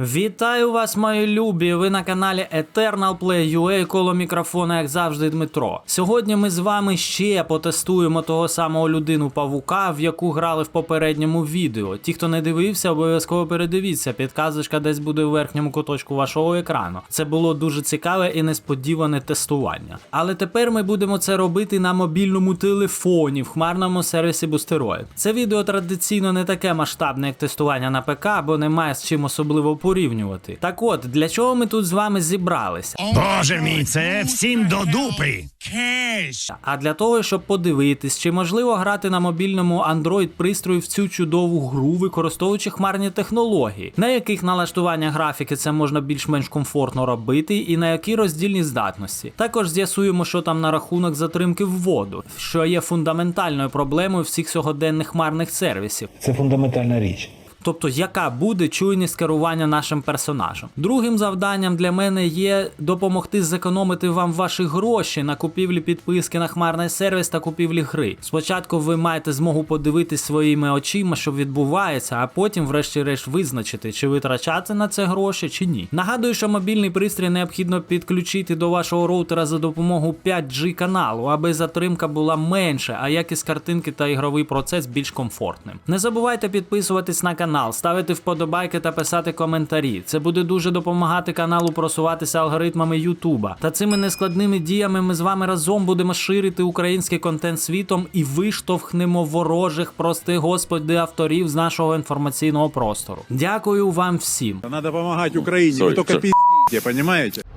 Вітаю вас, мої любі! Ви на каналі Eternal Play коло мікрофона, як завжди, Дмитро. Сьогодні ми з вами ще потестуємо того самого людину павука, в яку грали в попередньому відео. Ті, хто не дивився, обов'язково передивіться. Підказочка десь буде у верхньому куточку вашого екрану. Це було дуже цікаве і несподіване тестування. Але тепер ми будемо це робити на мобільному телефоні в хмарному сервісі Boosteroid. Це відео традиційно не таке масштабне, як тестування на ПК, бо немає з чим особливо порівнювати. Так от, для чого ми тут з вами зібралися? Боже мій, це всім до дупи. А для того, щоб подивитись, чи можливо грати на мобільному Android пристрої в цю чудову гру, використовуючи хмарні технології, на яких налаштування графіки це можна більш-менш комфортно робити, і на які роздільні здатності. Також з'ясуємо, що там на рахунок затримки в воду, що є фундаментальною проблемою всіх сьогоденних хмарних сервісів. Це фундаментальна річ. Тобто, яка буде чуйність керування нашим персонажем. Другим завданням для мене є допомогти зекономити вам ваші гроші на купівлі підписки на хмарний сервіс та купівлі гри. Спочатку ви маєте змогу подивитись своїми очима, що відбувається, а потім, врешті-решт, визначити, чи витрачати на це гроші чи ні. Нагадую, що мобільний пристрій необхідно підключити до вашого роутера за допомогою 5G каналу, аби затримка була менше, а якість картинки та ігровий процес більш комфортним. Не забувайте підписуватись на канал, ставити вподобайки та писати коментарі. Це буде дуже допомагати каналу просуватися алгоритмами Ютуба. Та цими нескладними діями ми з вами разом будемо ширити український контент світом і виштовхнемо ворожих, прости господи, авторів з нашого інформаційного простору. Дякую вам всім. Треба допомагати Україні. Ви тільки только sir.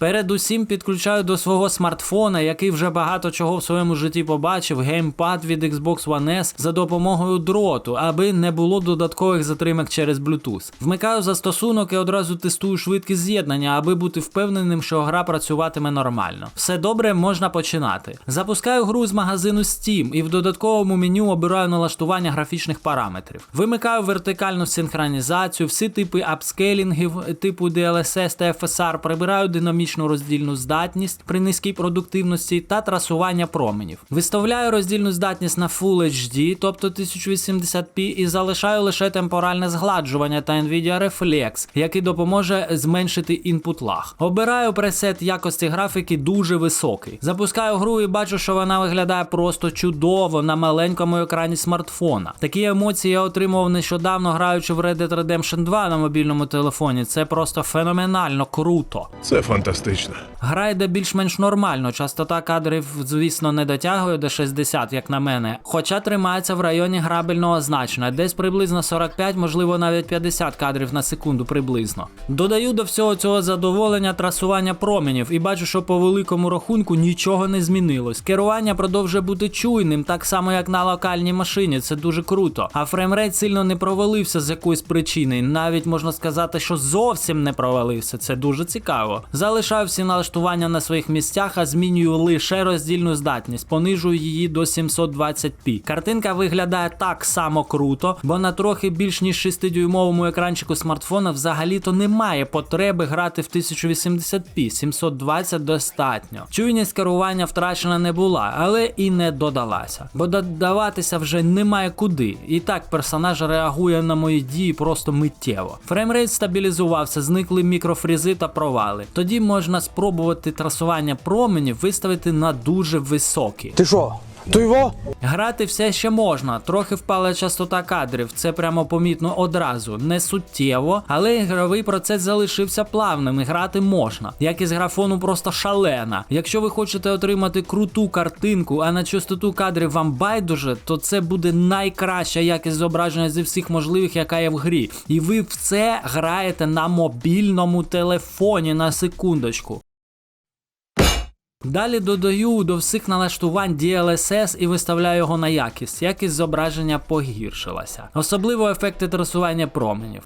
Передусім підключаю до свого смартфона, який вже багато чого в своєму житті побачив, геймпад від Xbox One S за допомогою дроту, аби не було додаткових затримок через Bluetooth. Вмикаю застосунок і одразу тестую швидкість з'єднання, аби бути впевненим, що гра працюватиме нормально. Все добре, можна починати. Запускаю гру з магазину Steam і в додатковому меню обираю налаштування графічних параметрів. Вимикаю вертикальну синхронізацію, всі типи апскейлінгів типу DLSS та FSR, прибираю динамічну роздільну здатність при низькій продуктивності та трасування променів. Виставляю роздільну здатність на Full HD, тобто 1080p, і залишаю лише темпоральне згладжування та Nvidia Reflex, який допоможе зменшити інпут лаг. Обираю пресет якості графіки дуже високий. Запускаю гру і бачу, що вона виглядає просто чудово на маленькому екрані смартфона. Такі емоції я отримував нещодавно граючи в Red Dead Redemption 2 на мобільному телефоні. Це просто феноменально круто. Це фантастично фантастично. Гра йде більш-менш нормально. Частота кадрів, звісно, не дотягує до 60, як на мене. Хоча тримається в районі грабельного значення, десь приблизно 45, можливо навіть 50 кадрів на секунду приблизно. Додаю до всього цього задоволення трасування променів і бачу, що по великому рахунку нічого не змінилось. Керування продовжує бути чуйним, так само як на локальній машині. Це дуже круто. А фреймрейт сильно не провалився з якоїсь причини. Навіть можна сказати, що зовсім не провалився. Це дуже цікаво. Залишаю всі налаштування на своїх місцях, а змінюю лише роздільну здатність, понижую її до 720p. Картинка виглядає так само круто, бо на трохи більш ніж 6-дюймовому екранчику смартфона взагалі-то немає потреби грати в 1080p, 720 достатньо. Чуйність керування втрачена не була, але і не додалася. Бо додаватися вже немає куди. І так персонаж реагує на мої дії просто миттєво. Фреймрейт стабілізувався, зникли мікрофрізи та провали. Тоді можна спробувати трасування променів виставити на дуже високі. Ти що? То його? Грати все ще можна, трохи впала частота кадрів, це прямо помітно одразу, не суттєво, але ігровий процес залишився плавним і грати можна. Якість графону просто шалена. Якщо ви хочете отримати круту картинку, а на частоту кадрів вам байдуже, то це буде найкраща якість зображення зі всіх можливих, яка є в грі. І ви все граєте на мобільному телефоні на секундочку. Далі додаю до всіх налаштувань DLSS і виставляю його на якість. Якість зображення погіршилася. Особливо ефекти трасування променів.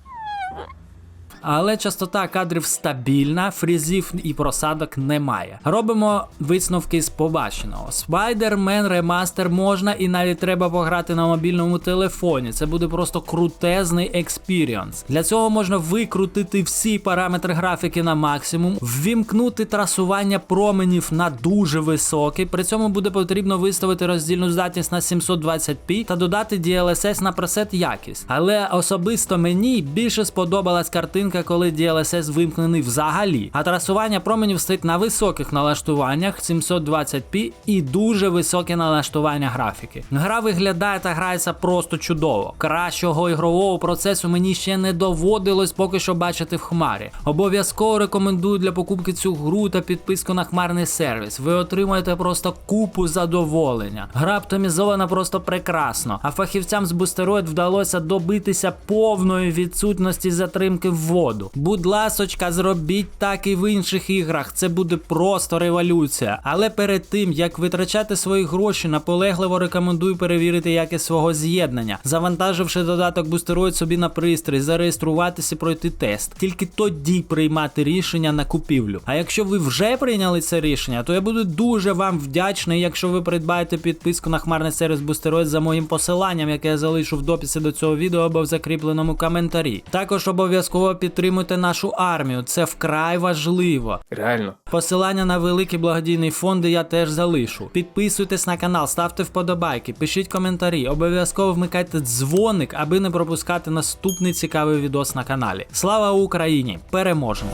Але частота кадрів стабільна, фрізів і просадок немає. Робимо висновки з побаченого. Spider-Man Remaster можна і навіть треба пограти на мобільному телефоні. Це буде просто крутезний експіріонс. Для цього можна викрутити всі параметри графіки на максимум, ввімкнути трасування променів на дуже високий. При цьому буде потрібно виставити роздільну здатність на 720p та додати DLSS на пресет якість. Але особисто мені більше сподобалась картинка, коли DLSS вимкнений взагалі. А трасування променів стоїть на високих налаштуваннях 720p і дуже високе налаштування графіки. Гра виглядає та грається просто чудово. Кращого ігрового процесу мені ще не доводилось поки що бачити в хмарі. Обов'язково рекомендую для покупки цю гру та підписку на хмарний сервіс. Ви отримаєте просто купу задоволення. Гра оптимізована просто прекрасно, а фахівцям з бустероїд вдалося добитися повної відсутності затримки в воду. Будь ласочка, зробіть так і в інших іграх. Це буде просто революція. Але перед тим як витрачати свої гроші, наполегливо рекомендую перевірити якість свого з'єднання, завантаживши додаток бустероїд собі на пристрій, зареєструватися пройти тест. Тільки тоді приймати рішення на купівлю. А якщо ви вже прийняли це рішення, то я буду дуже вам вдячний, якщо ви придбаєте підписку на хмарний сервіс бустероїд за моїм посиланням, яке я залишу в дописі до цього відео або в закріпленому коментарі. Також обов'язково підтримуйте нашу армію, це вкрай важливо. Реально. Посилання на великі благодійні фонди я теж залишу. Підписуйтесь на канал, ставте вподобайки, пишіть коментарі, обов'язково вмикайте дзвоник, аби не пропускати наступний цікавий відос на каналі. Слава Україні! Переможемо!